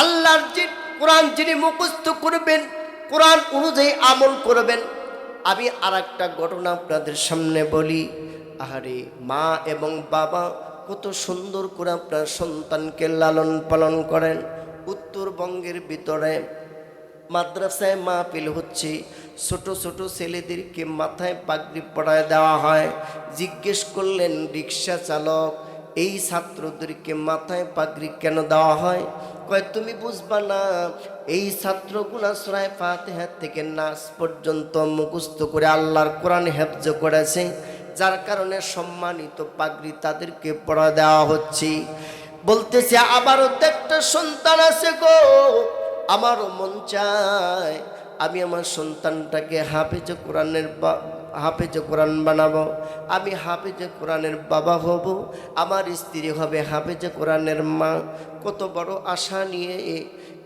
আল্লাহর যে কোরআন যিনি মুখস্থ করবেন, কোরআন অনুযায়ী আমল করবেন। আমি আর একটা ঘটনা আপনাদের সামনে বলি। আহারে, মা এবং বাবা কত সুন্দর করে আপনার সন্তানকে লালন পালন করেন। উত্তরবঙ্গের ভিতরে মাদ্রাসায় মা মাহফিল হচ্ছে। ছোট ছোট ছেলেদেরকে মাথায় পাগড়ি পড়ায় দেওয়া হয়। জিজ্ঞেস করলেন, রিক্সা চালক, এই ছাত্রদেরকে মাথায় পাগড়ি কেন দেওয়া হয়? কয়, তুমি বুঝবা না, এই ছাত্রগুলা সুরায় ফাতেহা থেকে নাচ পর্যন্ত মুখস্থ করে আল্লাহর কোরআন হেফজ করেছে। যার কারণে সম্মানিত পাগড়ি তাদেরকে পড়া দেওয়া হচ্ছে। বলতেছে আবারও তো একটা সন্তান আছে গো, আমারও মন চায়। আমি আমার সন্তানটাকে হাফেজ কোরআনের হাফেজ কোরআন বানাবো, আমি হাফেজ কোরআনের বাবা হব, আমার স্ত্রী হবে হাফেজ কোরআনের মা। কত বড় আশা নিয়ে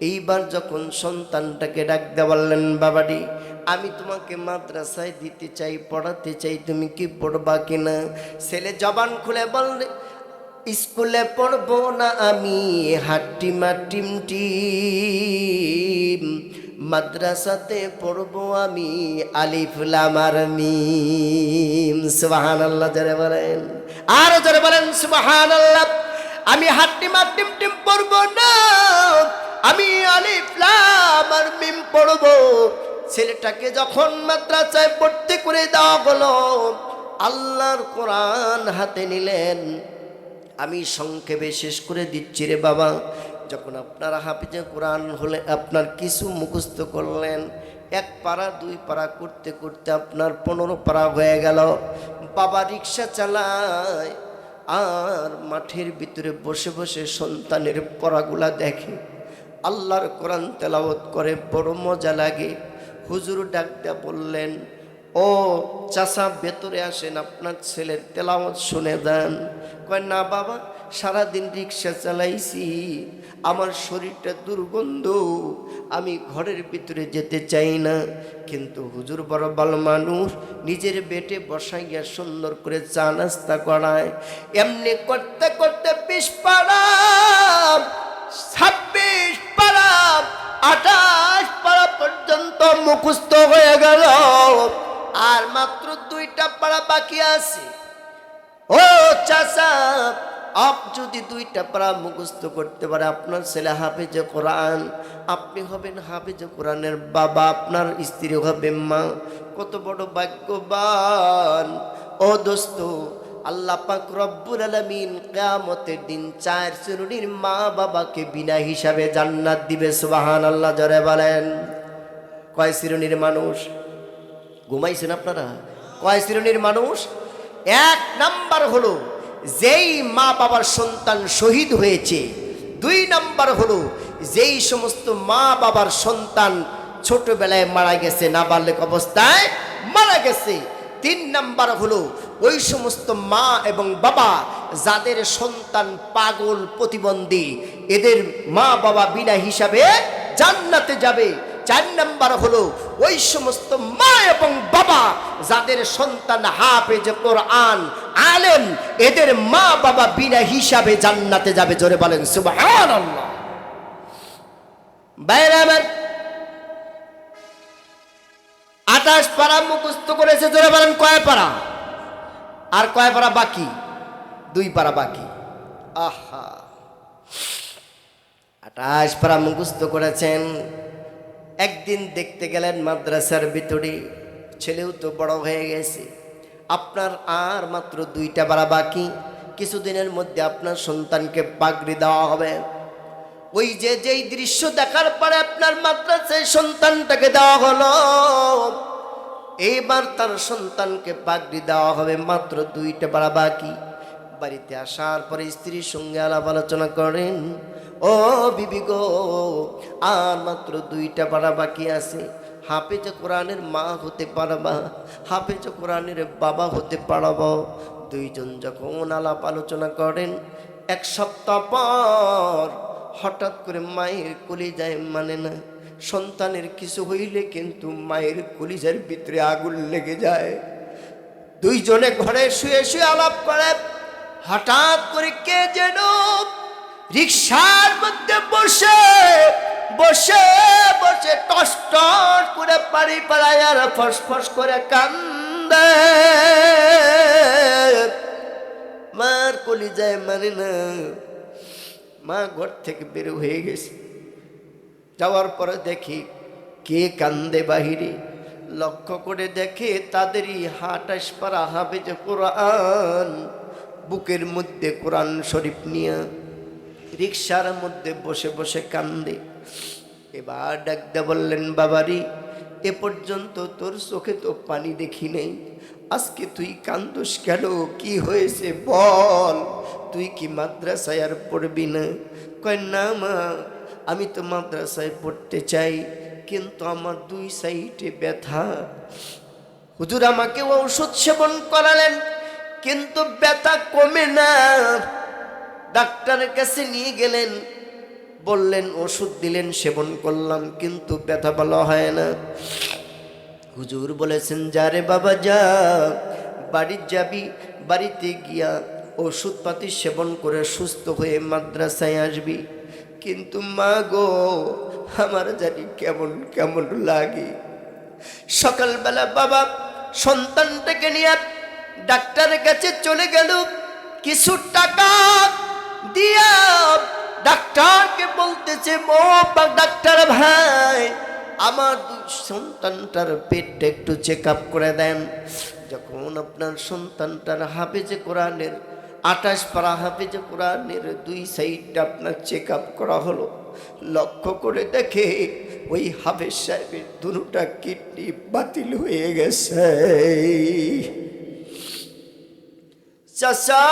এইবার যখন সন্তানটাকে ডাকতে বললেন, বাবাডি, আমি তোমাকে মাদ্রাসায় দিতে চাই, পড়াতে চাই, তুমি কি পড়বা কিনা? ছেলে জবান খুলে বললে, স্কুলে পড়ব না আমি হাট্টিমা টিম টিম মাদ্রাসাতে পড়ব আমি আলিফুলামার মিম। সুবাহান আল্লাহ জরে বলেন। আর জরে বলেন সুবাহান আল্লাহ আমি হাট্টিমা টিম টিম পড়ব না, আমি আলিফলামার মিম পড়ব। ছেলেটাকে যখন মাদ্রাসায় পড়তে করে দেওয়া হলো, আল্লাহর কোরআন হাতে নিলেন। আমি সংক্ষেপে শেষ করে দিচ্ছি রে বাবা। যখন আপনারা হাফিজে কোরআন হলে আপনার কিছু মুখস্থ করলেন, এক পাড়া, দুই পাড়া করতে করতে আপনার পনেরো পাড়া হয়ে গেল। বাবা রিক্সা চালায়, আর মাঠের ভিতরে বসে বসে সন্তানের পড়াগুলা দেখে। আল্লাহর কোরআন তেলাওয়াত করে, বড় মজা লাগে। হুজুর ডাকটা বললেন, ও চাষা ভেতরে আসেন, আপনার ছেলের তেলাওয়াত শুনে দেন। কয়, না বাবা সারাদিন রিক্সা চালাইছি, আমার শরীরটা দুর্গন্ধ, আমি ঘরের ভিতরে যেতে চাই না। কিন্তু হুজুর বড় ভালো মানুষ, নিজের বেটে বসাইয়া সুন্দর করে চা নাস্তা করায়। এমনি করতে করতে পিস পাড়া ছাব্বিশ পাড়া আঠাশ পাড়া পর্যন্ত মুখস্থ হয়ে গেল। আর মাত্র দুইটা পাড়া বাকি আছে। ও চাচা আপ যদি দুইটা পাড়া মুখস্থ করতে পারে, আপনার ছেলে হাফেজে কোরআন, আপনি হবেন হাফেজে কোরআনের বাবা, আপনার স্ত্রী হবে মা। কত বড় ভাগ্যবান। ও দোস্ত, আল্লাহ পাক রব্বুল আলামিন কিয়ামতের দিন চার শ্রেণির মা বাবাকে বিনা হিসাবে জান্নাত দিবে সুবাহান আল্লাহ জরে বলেন। কয় শ্রেণির মানুষ? ঘুমাইছেন আপনারা? কয় শ্রেণির মানুষ? এক নাম্বার হলো যেই মা বাবার সন্তান শহীদ হয়েছে, দুই নাম্বার হলো যেই সমস্ত মা বাবার সন্তান ছোটবেলায় মারা গেছে না নাবালক অবস্থায় মারা গেছে। তিন নাম্বার হলো ওই সমস্ত মা এবং বাবা যাদের সন্তান পাগল প্রতিবন্ধী, এদের মা বাবা বিনা হিসাবে জান্নাতে যাবে। চার নাম্বার হলো ওই সমস্ত মা এবং বাবা যাদের সন্তান হাফেজ কোরআন, আলেম, এদের মা বাবা বিনা হিসাবে জান্নাতে যাবে, জোরে বলেন সুবহানাল্লাহ। বাইরে আমার আঠাশ পারা মুখস্থ করেছে, জোরে বলেন কয় পারা আর কয় পারা বাকি? দুই পারা বাকি। আহা। আঠাশ পারা মুখস্থ করেছেন একদিন দেখতে গেলেন মাদ্রাসার ভিতরে, ছেলেও তো বড় হয়ে গেছে। আপনার আর মাত্র দুইটা পারা বাকি, কিছুদিনের মধ্যে আপনার সন্তানকে পাগড়ি দেওয়া হবে। ওই যে যেই দৃশ্য দেখার পরে আপনার মাদ্রাসায় সন্তানটাকে দেওয়া হলো এইবার তার সন্তানকে পাগড়ি দেওয়া হবে মাত্র দুইটা পাড়া বাকি। বাড়িতে আসার পরে স্ত্রীর সঙ্গে আলাপ আলোচনা করেন ও বিবি গো, আর মাত্র দুইটা পাড়া বাকি আছে। হাফেজ কোরআনের মা হতে পারবা, হাফেজ কোরআনের বাবা হতে পারব। দুইজন যখন আলাপ আলোচনা করেন, এক সপ্তাহ পর হঠাৎ করে মায়ের কলিজায় মানে না, সন্তানের কিছু হইলে কিন্তু মায়ের কলিজার ভিতরে আগুন লেগে যায়। দুইজনে ঘরে শুয়ে শুয়ে আলাপ করে, হঠাৎ করে কে যেন রিক্সার মধ্যে বসে বসে বসে টস করে পাড়ি পাড়ায় আর ফস ফস করে কান্দে। মার কলি যায় মানে না, মা ঘর থেকে বের হয়ে গেছে। যাওয়ার পরে দেখি কে কান্দে বাহিরে। লক্ষ্য করে দেখে তাদেরই হাটাস পারা হাবে যে কোরআন, বুকের মধ্যে কোরআন শরীফ নিয়ে রিক্সার মধ্যে বসে বসে কান্দে। এবার ডাকতে বললেন, বাবারি, এ পর্যন্ত তোর চোখে তো পানি দেখি নেই। আজকে তুই কান্দোস কেন? কি হয়েছে বল? তুই কি মাদ্রাসায় আর পড়বি না? কয়, না মা, আমি তো মাদ্রাসায় পড়তে চাই, কিন্তু আমার দুই সাইডে ব্যথা। হুজুর আমাকে ঔষধ সেবন করালেন, কিন্তু ব্যথা কমে না। ডাক্তারের কাছে নিয়ে গেলেন। বললেন, ওষুধ দিলেন, সেবন করলাম, কিন্তু ব্যথা ভালো হয় না। হুজুর বলেছেন যারে বাবা, যা। বাড়ির যাবি, বাড়িতে গিয়া ওষুধপাতি সেবন করে সুস্থ হয়ে মাদ্রাসায় আসবি। কিন্তু মা গো, আমার জানি কেমন কেমন লাগে। সকালবেলা বাবা সন্তানটাকে নিয়ে ডাক্তারের কাছে চলে গেল। কিছু টাকা দিয়া ডাক্তারকে বলতেছে বা ডাক্তার ভাই, আমার সন্তানটার পেটটা একটু চেক আপ করে দেন। যখন আপনার সন্তানটার হাফেজে কোরআনের, আঠাশ পারা হাফেজে কোরআনের দুই সাইডটা আপনার চেক আপ করা হলো। লক্ষ্য করে দেখে ওই হাফেজ সাহেবের দুটা কিডনি বাতিল হয়ে গেছে। চাচা!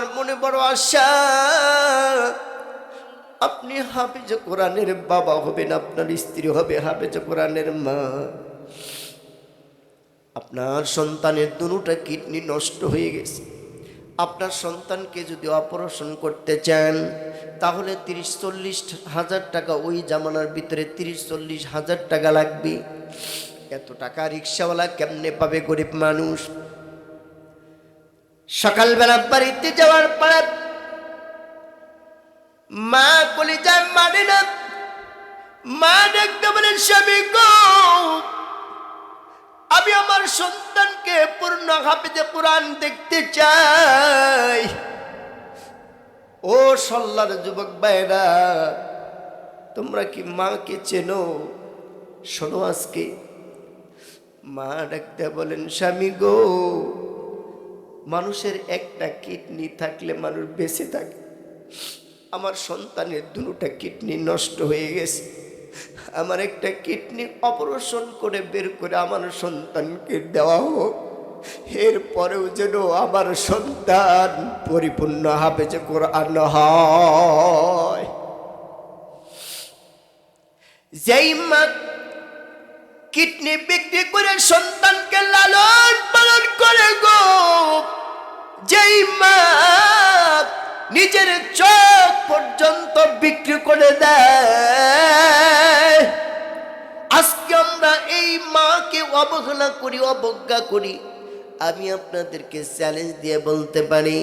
আপনার মনে বড় আশা। আপনি হাফেজ কোরআনের বাবা হবেন, আপনার স্ত্রী হবে হাফেজ কোরআনের মা। আপনার সন্তানের দুটা কিডনি নষ্ট হয়ে গেছে। আপনার সন্তানকে যদি অপারেশন করতে চান, তাহলে তিরিশ চল্লিশ হাজার টাকা ওই জামানার ভিতরে তিরিশ চল্লিশ হাজার টাকা লাগবে। এত টাকা রিক্সাওয়ালা কেমনে পাবে গরিব মানুষ? সকালবেলা বাড়িতে যাওয়ার পরে মা কলি যায় মানে না, মা দেখতে বলেন স্বামী গো, আমি আমার সন্তানকে পূর্ণ হাফিজে কোরআন দেখতে চাই। ও সল্লার যুবক ভাইরা তোমরা কি মাকে চেনো? শোনো আজকে। মা ডাকতে বলেন, স্বামী গো মানুষের একটা কিডনি থাকলে মানুষ বেঁচে থাকে। আমার সন্তানের দুটা কিডনি নষ্ট হয়ে গেছে। আমার একটা কিডনি অপারেশন করে বের করে আমার সন্তানকে দেওয়া হোক। এরপরেও যেন আমার সন্তান পরিপূর্ণ হবে যে কোরআন হয়। যেই মা কিডনি বিক্রি করে সন্তানকে লালন পালন করে গো। যেই মা নিজের চোখ পর্যন্ত বিক্রি করে দেয়। আজকে আমরা এই মাকে অবহেলা করি, অবজ্ঞা করি। আমি আপনাদেরকে চ্যালেঞ্জ দিয়ে বলতে পারি,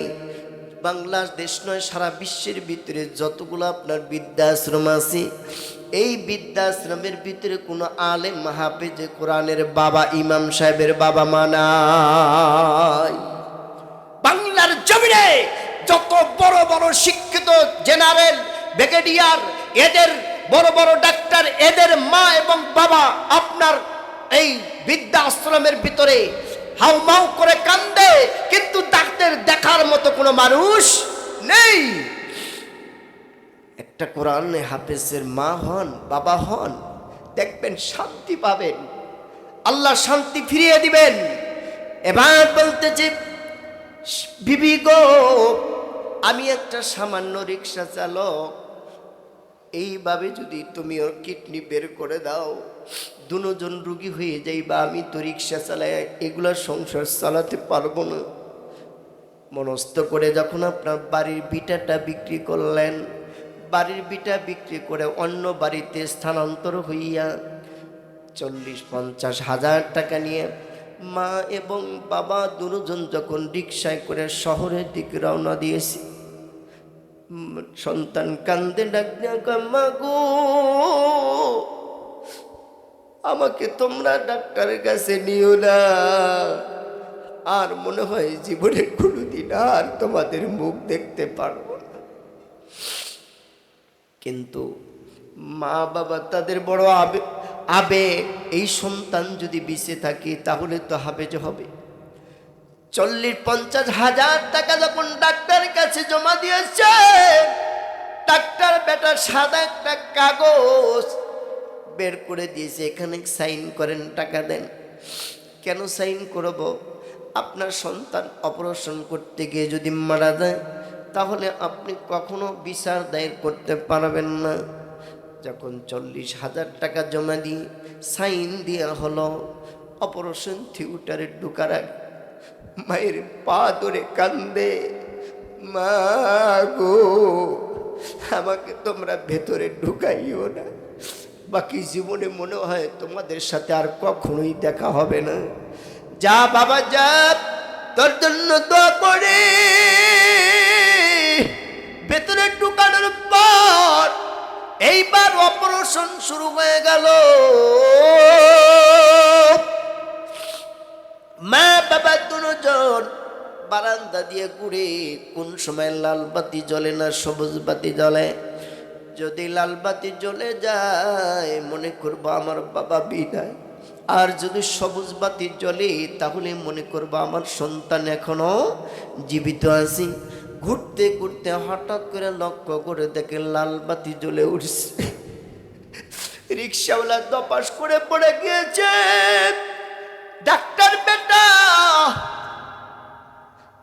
বাংলাদেশ নয়, সারা বিশ্বের ভিতরে যতগুলো আপনার বৃদ্ধাশ্রম আছে এই বৃদ্ধাশ্রমের ভিতরে কোনো আলেম মাহাফেজে কোরআনের বাবা, ইমাম সাহেবের বাবা মানায় বাংলার জমিনে যত বড় বড় শিক্ষিত জেনারেল, ব্রিগেডিয়ার, এদের বড় বড় ডাক্তার, এদের মা এবং বাবা আপনার এই বৃদ্ধাশ্রমের ভিতরে হাউমাউ করে কান্দে, কিন্তু ডাক্তার দেখার মতো কোনো মানুষ নেই। একটা কোরআন হাফেজের মা হন, বাবা হন, দেখবেন শান্তি পাবেন। আল্লাহ শান্তি ফিরিয়ে দিবেন। এবার বলতেছি বিবি গো, আমি একটা সামান্য রিক্সা চালক। এইভাবে যদি তুমি ওর কিডনি বের করে দাও, দুজন রুগী হয়ে যাই বা আমি তো রিক্সা চালাই, এগুলা সংসার চালাতে পারব না। মনস্থ করে যখন আপনার বাড়ির বিটাটা বিক্রি করলেন বাড়ির বিটা বিক্রি করে অন্য বাড়িতে স্থানান্তর হইয়া চল্লিশ পঞ্চাশ হাজার টাকা নিয়ে মা এবং বাবা দুজন যখন রিক্সায় করে শহরের দিকে রওনা দিয়েছি সন্তান কান্দে ডাক মা গো, আমাকে তোমরা ডাক্তারের কাছে নিও না। আর মনে হয় জীবনে কোনোদিন আর তোমাদের মুখ দেখতে পারব না। কিন্তু মা বাবা তাদের বড় আবে আবেগ এই সন্তান যদি বেঁচে থাকে তাহলে তো হাবেজ হবে। চল্লিশ পঞ্চাশ হাজার টাকা যখন ডাক্তারের কাছে জমা দিয়েছে, ডাক্তার বেটা সাদা একটা কাগজ বের করে দিয়েছে, এখানে সাইন করেন, টাকা দেন। কেন সাইন করব? আপনার সন্তান অপারেশন করতে গিয়ে যদি মারা যায় তাহলে আপনি কখনো বিচার দায়ের করতে পারবেন না। যখন চল্লিশ হাজার টাকা জমা দিয়ে সাইন দেওয়া হলো, অপারেশন থিয়েটারে ঢুকার মায়ের পা ধরে কান্দে, মা গো, আমাকে তোমরা ভেতরে ঢুকাইও না। বাকি জীবনে মনে হয় তোমাদের সাথে আর কখনোই দেখা হবে না। যা বাবা, যা, তোর জন্য দোয়া করে। শুরু হয়ে গেল। মা বাবা দুজন বারান্দা দিয়ে ঘুরে কোন সময় লাল বাতি জ্বলে না সবুজ বাতি জ্বলে? যদি লাল বাতি জ্বলে যায়, মনে করব আমার বাবা বিদায়। আর যদি সবুজ বাতি জ্বলে, তাহলে মনে করব আমার সন্তান এখনও জীবিত আছে। ঘুরতে ঘুরতে হঠাৎ করে লক্ষ্য করে দেখে লাল বাতি জ্বলে উঠছে। রিক্সাওয়ালা দপাস করে পড়ে গিয়েছে। ডাক্তার বেটা,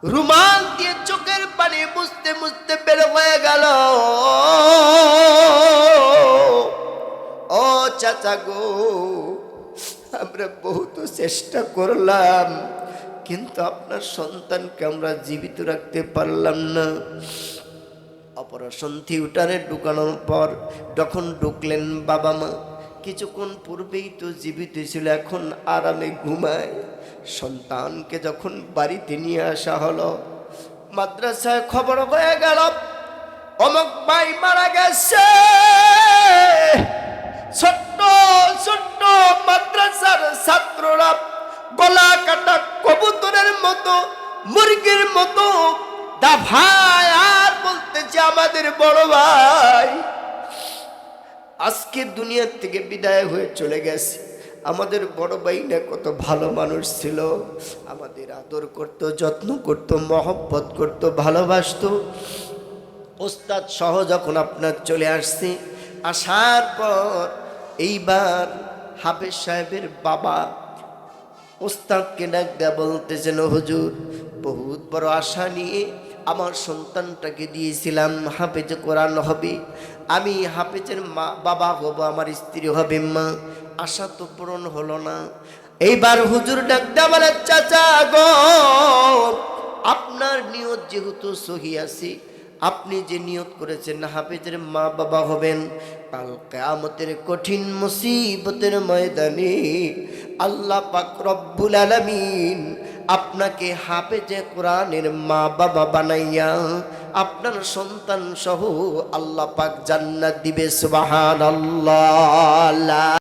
রুমাল দিয়ে চোখের পানি মুছতে মুছতে বের হয়ে গেল। ও চাচা গো, আমরা বহুত চেষ্টা করলাম, কিন্তু আপনার সন্তানকে আমরা জীবিত রাখতে পারলাম না। অপারেশন থিয়েটারে ঢুকানোর পর যখন ঢুকলেন বাবা মা, কিছুক্ষণ পূর্বেই তো জীবিত ছিল, এখন আরামে ঘুমায়। সন্তানকে যখন বাড়িতে নিয়ে আসা হলো, মাদ্রাসায় খবর হয়ে গেল, অমক ভাই মারা গেছে। আমাদের বড় ভাই। আজকে দুনিয়ার থেকে বিদায় হয়ে চলে গেছে। আমাদের বড় ভাই না কত ভালো মানুষ ছিল। আমাদের আদর করত, যত্ন করত, মহব্বত করত, ভালোবাসতো। ওস্তাদ সহ যখন আপনার চলে আসছে, আসার পর এইবার হাফেজ সাহেবের বাবা ওস্তাদকে ডাক দেয়া বলতেছেন, হুজুর, বহুত বড় আশা নিয়ে আমার সন্তানটাকে দিয়েছিলাম, হাফেজ কোরআন হবে। আমি হাফেজের মা, বাবা হব, আমার স্ত্রী হবে মা। আশা তো পূরণ হলো না। এইবার হুজুর ডাক দেয়া বলে, চাচা গো, আপনার নিয়ত যেহেতু সহি আছে, আপনি যে নিয়ত করেছেন হাফেজের মা, বাবা হবেন, কাল কেয়ামতের কঠিন মুসিবতের ময়দানে আল্লাহ পাক রব্বুল আলামিন আপনাকে হাফেজে কোরআনের মা বাবা বানাইয়া আপনার সন্তান সহ আল্লাহ পাক জান্নাত দিবে সুবহানাল্লাহ।